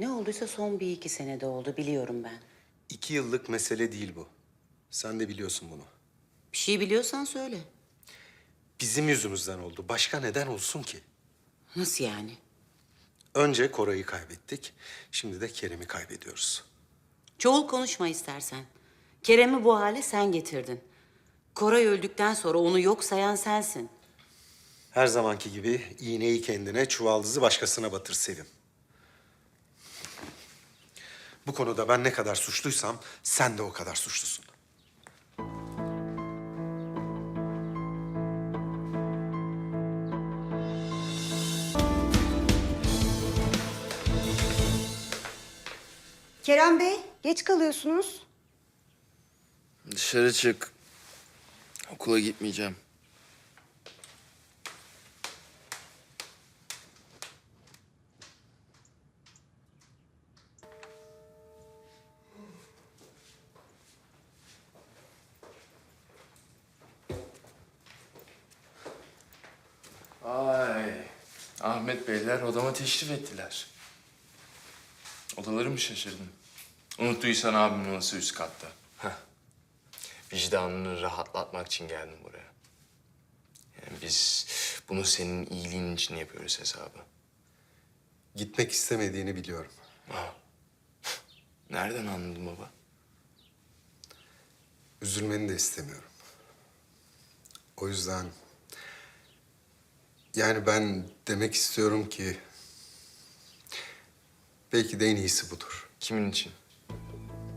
Ne olduysa son bir iki senede oldu biliyorum ben. İki yıllık mesele değil bu. Sen de biliyorsun bunu. Bir şey biliyorsan söyle. Bizim yüzümüzden oldu. Başka neden olsun ki? Nasıl yani? Önce Koray'ı kaybettik. Şimdi de Kerem'i kaybediyoruz. Çoğul konuşma istersen. Kerem'i bu hale sen getirdin. Koray öldükten sonra onu yok sayan sensin. Her zamanki gibi iğneyi kendine, çuvaldızı başkasına batır Sevim. Bu konuda ben ne kadar suçluysam sen de o kadar suçlusun. Kerem Bey, geç kalıyorsunuz. Dışarı çık. Okula gitmeyeceğim. Ahmet Beyler odama teşrif ettiler. Odaları mı şaşırdın? Unuttuysan abimin odası üst katta. Heh. Vicdanını rahatlatmak için geldim buraya. Yani biz bunu senin iyiliğin için yapıyoruz hesabı. Gitmek istemediğini biliyorum. Nereden anladın baba? Üzülmeni de istemiyorum. O yüzden... Yani ben demek istiyorum ki... Belki de en iyisi budur. Kimin için?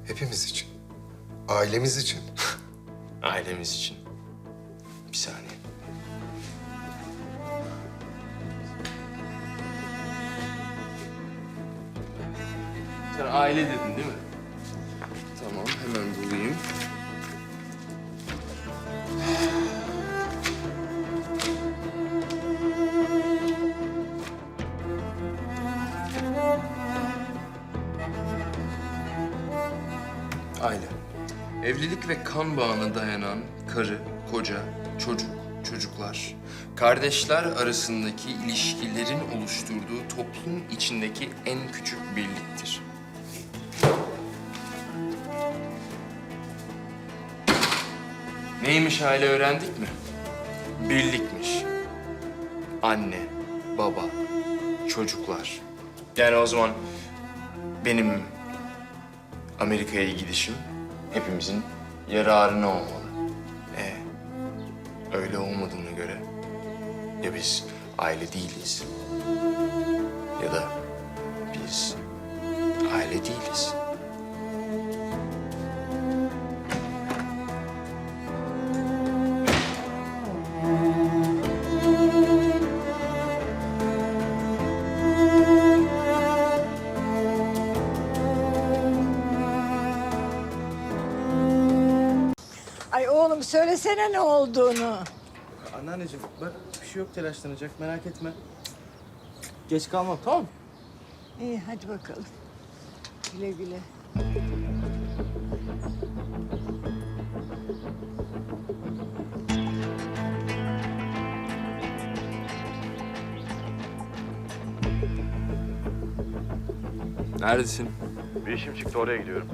Hepimiz için. Ailemiz için. Ailemiz için. Bir saniye. Sen aile dedin değil mi? Aile. Evlilik ve kan bağına dayanan karı, koca, çocuk, çocuklar, kardeşler arasındaki ilişkilerin oluşturduğu toplum içindeki en küçük birliktir. Neymiş aile öğrendik mi? Birlikmiş. Anne, baba, çocuklar. Yani o zaman benim Amerika'ya gidişim hepimizin yararına olmalı. E, öyle olmadığına göre ya biz aile değiliz ya da biz aile değiliz. Oğlum söylesene ne olduğunu. Anneanneciğim bak bir şey yok telaşlanacak merak etme. Geç kalmam tamam mı? İyi hadi bakalım. Güle güle. Neredesin? Bir işim çıktı oraya gidiyorum.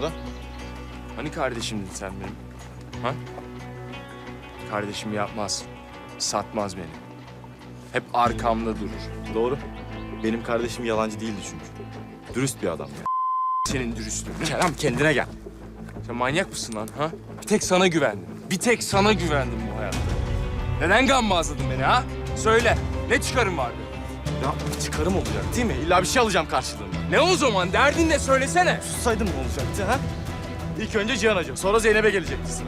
Burada? Hani kardeşimdin sen benim? Ha? Kardeşim yapmaz. Satmaz beni. Hep arkamda durur. Doğru. Benim kardeşim yalancı değildi çünkü. Dürüst bir adam ya. Senin dürüstlüğün. Kerem kendine gel. Sen manyak mısın lan ha? Bir tek sana güvendim. Bir tek sana güvendim bu hayatta. Neden gambazladın beni ha? Söyle. Ne çıkarım vardı? Ya çıkarım olacak değil mi? İlla bir şey alacağım karşılığında. Ne o zaman? Derdin ne? Söylesene. Sussaydım ne olacaktı ha? İlk önce Cihan Hacı, sonra Zeynep'e gelecekti sıra.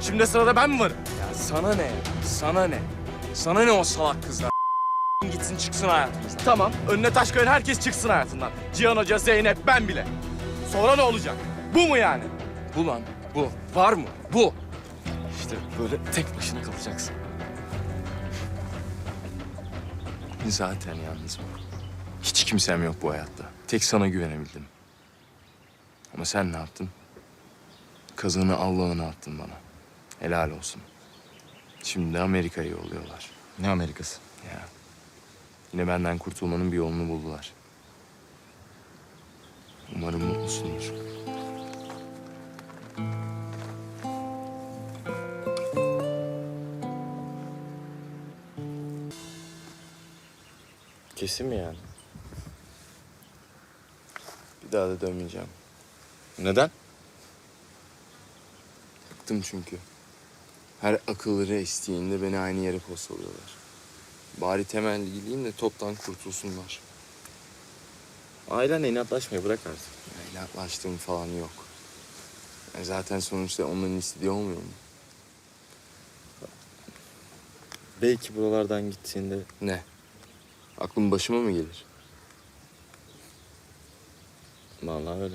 Şimdi de sırada ben mi varım? Ya sana ne? Sana ne? Sana ne o salak kızlar? Gitsin çıksın hayatımızdan. Tamam, önüne taş koyan herkes çıksın hayatından. Cihan Hoca, Zeynep, ben bile. Sonra ne olacak? Bu mu yani? Bu lan. Bu. Var mı? Bu. İşte böyle tek başına kalacaksın. Zaten yalnızım. Hiç kimsem yok bu hayatta. Tek sana güvenebildim. Ama sen ne yaptın? Kazığını Allah'ına attın bana. Helal olsun. Şimdi de Amerika'ya yolluyorlar. Ne Amerikası? Ya. Yine benden kurtulmanın bir yolunu buldular. Umarım mutlusundur. Kesin mi yani? Bir daha da dönmeyeceğim. Neden? Bıktım çünkü. Her akılları estiğinde beni aynı yere postalıyorlar. Bari temelli gideyim de toptan kurtulsunlar. Ailenle inatlaşmayı bırak artık. Ya, inatlaştığım falan yok. Ya zaten sonuçta onların istediği olmuyor mu? Belki buralardan gittiğinde Ne? Aklım başıma mı gelir? Vallahi öyle.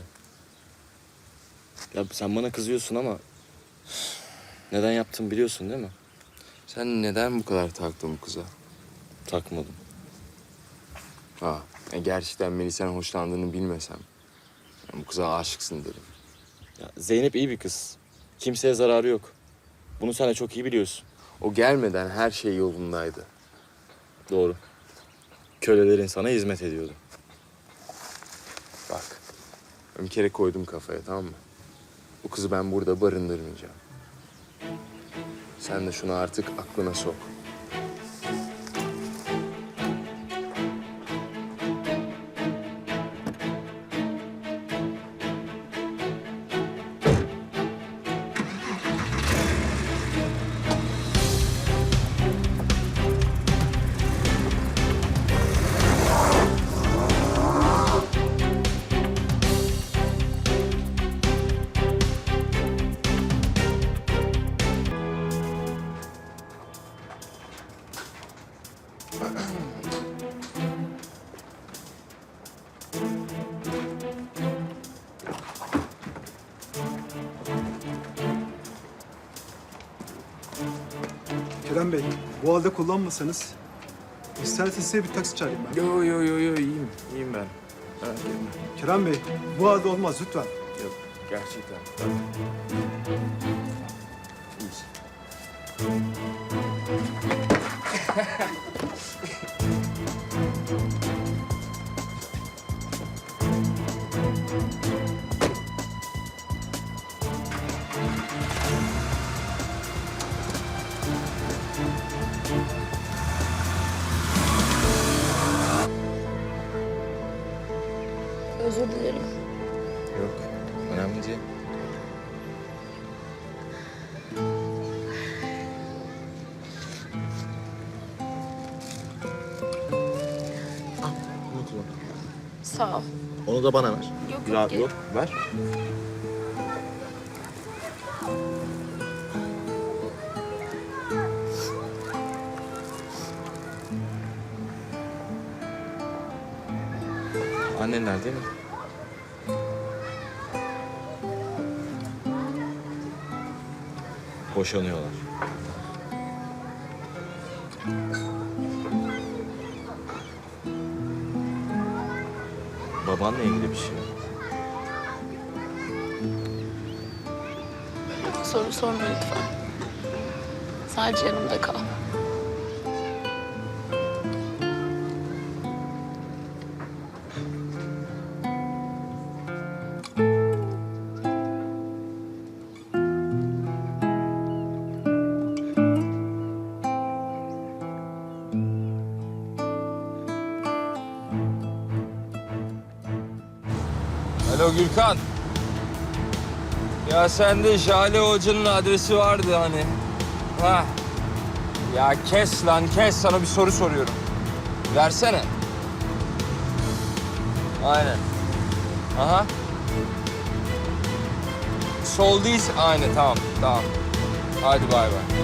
Ya sen bana kızıyorsun ama neden yaptığımı biliyorsun değil mi? Sen neden bu kadar taktın bu kıza? Takmadım. Ha, ya gerçekten beni sen hoşlandığını bilmesem. ya bu kıza aşıksın derim. Ya Zeynep iyi bir kız. Kimseye zararı yok. Bunu sen de çok iyi biliyorsun. O gelmeden her şey yolundaydı. Doğru. Kölelerin sana hizmet ediyordu. Bak, bir kere koydum kafaya tamam mı? Bu kızı ben burada barındırmayacağım. Sen de şunu artık aklına sok. Kerem Bey, bu halde kullanmasanız isterseniz size bir taksi çağırayım ben. Yo yo yo yo iyiyim. İyiyim ben. Merak etme. Kerem Bey, bu halde olmaz lütfen. Yok gerçekten. İyisin. Özür dilerim. Yok önemli değil. Bunu kullan. Sağ ol. Onu da bana ver. Yok yok. yok ver. Annenler değil mi? Boşanıyorlar. Babanla ilgili bir şey? Soru sorma lütfen. Sadece yanımda kal. Alo Gürkan. Ya sende Jale Hoca'nın adresi vardı hani. Ha. Ya kes lan kes sana bir soru soruyorum. Versene. Aynen. Aha. Sol değil. Aynen tamam tamam. Hadi bay bay.